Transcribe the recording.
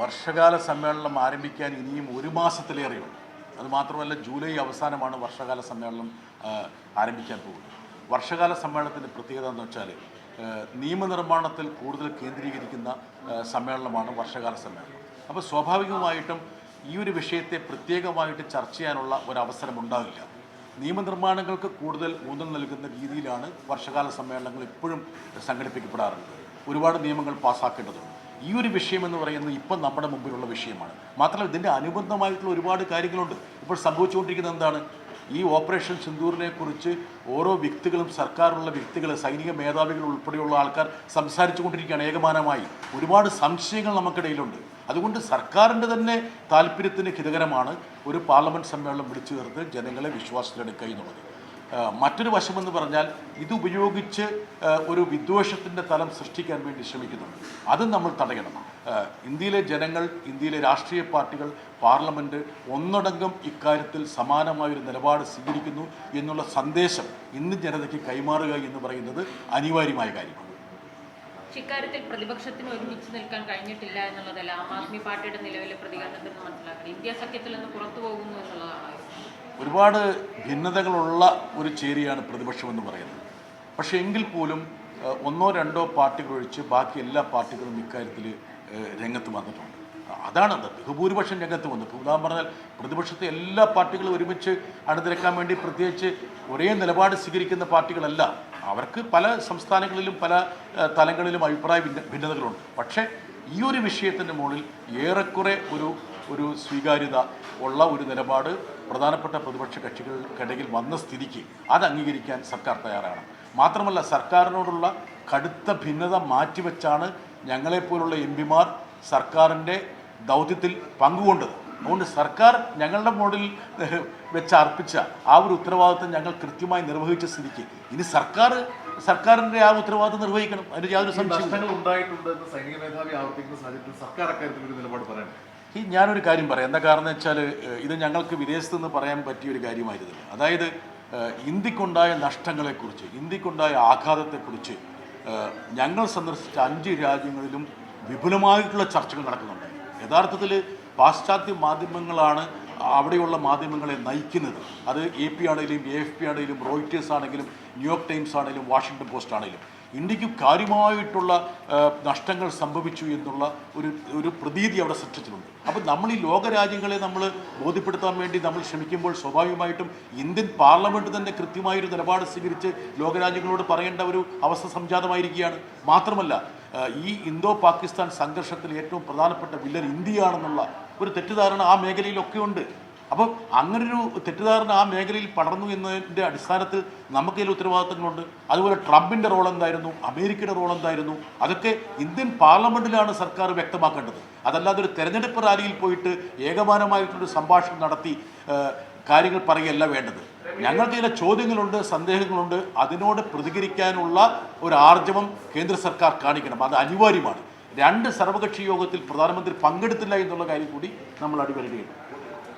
വർഷകാല സമ്മേളനം ആരംഭിക്കാൻ ഇനിയും ഒരു മാസത്തിലേറെയുണ്ട് അത് മാത്രമല്ല ജൂലൈ അവസാനമാണ് വർഷകാല സമ്മേളനം ആരംഭിക്കാൻ പോകുന്നത്. വർഷകാല സമ്മേളനത്തിന്റെ പ്രത്യേകത എന്ന് വെച്ചാൽ നിയമനിർമ്മാണത്തിൽ കൂടുതൽ കേന്ദ്രീകരിക്കുന്ന സമ്മേളനമാണ് വർഷകാല സമ്മേളനം. അപ്പോൾ സ്വാഭാവികമായിട്ടും ഈ ഒരു വിഷയത്തെ പ്രത്യേകമായിട്ട് ചർച്ച ചെയ്യാനുള്ള ഒരു അവസരം ഉണ്ടാവില്ല. നിയമനിർമ്മാണങ്ങൾക്ക് കൂടുതൽ ഊന്നൽ നൽകുന്ന രീതിയിലാണ് വർഷകാല സമ്മേളനങ്ങൾ ഇപ്പോഴും സംഘടിപ്പിക്കപ്പെടാറുള്ളത്. ഒരുപാട് നിയമങ്ങൾ പാസ്സാക്കേണ്ടതുണ്ട് ഈ ഒരു വിഷയം എന്ന് പറയുന്നത് ഇപ്പം നമ്മുടെ മുമ്പിലുള്ള വിഷയമാണ്. മാത്രമല്ല ഇതിന്റെ അനുബന്ധമായിട്ടുള്ള ഒരുപാട് കാര്യങ്ങളുണ്ട്. ഇപ്പോൾ സംഭവിച്ചുകൊണ്ടിരിക്കുന്നത് എന്താണ്? ഈ ഓപ്പറേഷൻ സിന്ദൂറിനെ കുറിച്ച് ഓരോ വ്യക്തികളും സർക്കാരിലുള്ള വ്യക്തികൾ സൈനിക മേധാവികൾ ഉൾപ്പെടെയുള്ള ആൾക്കാർ സംസാരിച്ചു കൊണ്ടിരിക്കുകയാണ് ഏകമാനമായി. ഒരുപാട് സംശയങ്ങൾ നമുക്കിടയിലുണ്ട്. അതുകൊണ്ട് സർക്കാരിന്റെ തന്നെ താല്പര്യത്തിന് ഹിതകരമാണ് ഒരു പാർലമെന്റ് സമ്മേളനം വിളിച്ചു ചേർത്ത് ജനങ്ങളെ വിശ്വാസത്തിലെടുക്കുക എന്നുള്ളത്. മറ്റൊരു വശമെന്ന് പറഞ്ഞാൽ ഇത് ഉപയോഗിച്ച് ഒരു വിദ്വേഷത്തിന്റെ തലം സൃഷ്ടിക്കാൻ വേണ്ടി ശ്രമിക്കുന്നുണ്ട്. അതും നമ്മൾ തടയണം. ഇന്ത്യയിലെ ജനങ്ങൾ ഇന്ത്യയിലെ രാഷ്ട്രീയ പാർട്ടികൾ പാർലമെന്റ് ഒന്നടങ്കം ഇക്കാര്യത്തിൽ സമാനമായൊരു നിലപാട് സ്വീകരിക്കുന്നു എന്നുള്ള സന്ദേശം ഇന്ന് ജനതയ്ക്ക് കൈമാറുക എന്ന് പറയുന്നത് അനിവാര്യമായ കാര്യമാണ്. ഇക്കാര്യത്തിൽ പ്രതിപക്ഷത്തിന് ഒരുമിച്ച് നിൽക്കാൻ കഴിഞ്ഞിട്ടില്ല എന്നുള്ളതല്ല. ആം ആദ്മി പാർട്ടിയുടെ നിലവിലെ പ്രതികരണത്തിൽ നിന്ന് മനസ്സിലാക്കണം. ഇന്ത്യ സഖ്യത്തിൽ നിന്ന് പുറത്തു പോകുന്നു എന്നുള്ളതാണ്? ഒരുപാട് ഭിന്നതകളുള്ള ഒരു ചേരിയാണ് പ്രതിപക്ഷമെന്ന് പറയുന്നത്. പക്ഷേ എങ്കിൽ പോലും ഒന്നോ രണ്ടോ പാർട്ടികൾ ഒഴിച്ച് ബാക്കി എല്ലാ പാർട്ടികളും ഇക്കാര്യത്തിൽ രംഗത്ത് വന്നിട്ടുണ്ട്. അതാണത് ബഹുഭൂരിപക്ഷം രംഗത്ത് വന്നു. ഉദാഹരണം പറഞ്ഞാൽ പ്രതിപക്ഷത്തെ എല്ലാ പാർട്ടികളും ഒരുമിച്ച് അണിനിരക്കാൻ വേണ്ടി പ്രത്യേകിച്ച് ഒരേ നിലപാട് സ്വീകരിക്കുന്ന പാർട്ടികളല്ല. അവർക്ക് പല സംസ്ഥാനങ്ങളിലും പല തലങ്ങളിലും അഭിപ്രായ ഭിന്ന ഭിന്നതകളുണ്ട്. പക്ഷേ ഈ ഒരു വിഷയത്തിന്റെ മുകളിൽ ഏറെക്കുറെ ഒരു ഒരു സ്വീകാര്യത ഉള്ള ഒരു നിലപാട് പ്രധാനപ്പെട്ട പ്രതിപക്ഷ കക്ഷികൾക്കിടയിൽ വന്ന സ്ഥിതിക്ക് അത് അംഗീകരിക്കാൻ സർക്കാർ തയ്യാറാണ്. മാത്രമല്ല സർക്കാരിനോടുള്ള കടുത്ത ഭിന്നത മാറ്റിവെച്ചാണ് ഞങ്ങളെപ്പോലുള്ള എം പിമാർ സർക്കാരിന്റെ ദൗത്യത്തിൽ പങ്കുകൊണ്ടത്. അതുകൊണ്ട് സർക്കാർ ഞങ്ങളുടെ മോഡിൽ വെച്ച് അർപ്പിച്ച ആ ഒരു ഉത്തരവാദിത്വം ഞങ്ങൾ കൃത്യമായി നിർവഹിച്ച സ്ഥിതിക്ക്. ഇനി സർക്കാർ സർക്കാരിന്റെ ആ ഉത്തരവാദിത്വം നിർവഹിക്കണം. അതിന് യാതൊരു ഈ സംശയവും ഉണ്ടായിട്ടുണ്ട് സൈനിക മേധാവി ആവർത്തിക്കുന്ന സാഹചര്യത്തിൽ സർക്കാർ അക്കാര്യത്തിൽ ഒരു നിലപാട് പറയണം ഈ ഞാനൊരു കാര്യം പറയാം. എന്താ കാരണം വെച്ചാൽ ഇത് ഞങ്ങൾക്ക് വിദേശത്ത് നിന്ന് പറയാൻ പറ്റിയ ഒരു കാര്യമായിരുന്നില്ല. അതായത് ഇന്ത്യക്കുണ്ടായ നഷ്ടങ്ങളെക്കുറിച്ച് ഇന്ത്യക്കുണ്ടായ ആഘാതത്തെക്കുറിച്ച് ഞങ്ങൾ സന്ദർശിച്ച അഞ്ച് രാജ്യങ്ങളിലും വിപുലമായിട്ടുള്ള ചർച്ചകൾ നടക്കുന്നുണ്ട്. യഥാർത്ഥത്തിൽ പാശ്ചാത്യ മാധ്യമങ്ങളാണ് അവിടെയുള്ള മാധ്യമങ്ങളെ നയിക്കുന്നത്. അത് എ പി ആണെങ്കിലും എ എഫ് പി ആണെങ്കിലും റോയിറ്റേഴ്സ് ആണെങ്കിലും ന്യൂയോർക്ക് ടൈംസ് ആണെങ്കിലും വാഷിങ്ടൺ പോസ്റ്റ് ആണെങ്കിലും. ഇന്ത്യയ്ക്ക് കാര്യമായിട്ടുള്ള നഷ്ടങ്ങൾ സംഭവിച്ചു എന്നുള്ള ഒരു ഒരു പ്രതീതി അവിടെ സൃഷ്ടിച്ചിട്ടുണ്ട്. അപ്പോൾ നമ്മൾ ഈ ലോകരാജ്യങ്ങളെ നമ്മൾ ബോധ്യപ്പെടുത്താൻ വേണ്ടി നമ്മൾ ശ്രമിക്കുമ്പോൾ സ്വാഭാവികമായിട്ടും ഇന്ത്യൻ പാർലമെന്റ് തന്നെ കൃത്യമായൊരു നിലപാട് സ്വീകരിച്ച് ലോകരാജ്യങ്ങളോട് പറയേണ്ട ഒരു അവസ്ഥ സംജാതമായിരിക്കുകയാണ്. മാത്രമല്ല ഈ ഇന്തോ പാകിസ്ഥാൻ സംഘർഷത്തിൽ ഏറ്റവും പ്രധാനപ്പെട്ട വില്ലൻ ഇന്ത്യയാണെന്നുള്ള ഒരു തെറ്റിദ്ധാരണ ആ മേഖലയിലൊക്കെ ഉണ്ട് അപ്പോൾ അങ്ങനൊരു തെറ്റിദ്ധാരണ ആ മേഖലയിൽ പടർന്നു എന്നതിന്റെ അടിസ്ഥാനത്തിൽ നമുക്ക് ഇതിൽ ഉത്തരവാദിത്തങ്ങളുണ്ട്. അതുപോലെ ട്രംപിന്റെ റോൾ എന്തായിരുന്നു അമേരിക്കയുടെ റോൾ എന്തായിരുന്നു അതൊക്കെ ഇന്ത്യൻ പാർലമെന്റിലാണ് സർക്കാർ വ്യക്തമാക്കേണ്ടത്. അതല്ലാതെ ഒരു തെരഞ്ഞെടുപ്പ് റാലിയിൽ പോയിട്ട് ഏകമാനമായിട്ടൊരു സംഭാഷണം നടത്തി കാര്യങ്ങൾ പറയുകയല്ല വേണ്ടത്. ഞങ്ങൾക്ക് ചില ചോദ്യങ്ങളുണ്ട് സന്ദേഹങ്ങളുണ്ട്. അതിനോട് പ്രതികരിക്കാനുള്ള ഒരു ആർജവം കേന്ദ്ര സർക്കാർ കാണിക്കണം. അത് അനിവാര്യമാണ്. രണ്ട് സർവകക്ഷി യോഗത്തിൽ പ്രധാനമന്ത്രി പങ്കെടുത്തില്ല എന്നുള്ള കാര്യം കൂടി നമ്മൾ അടിവരയിടുകയാണ്.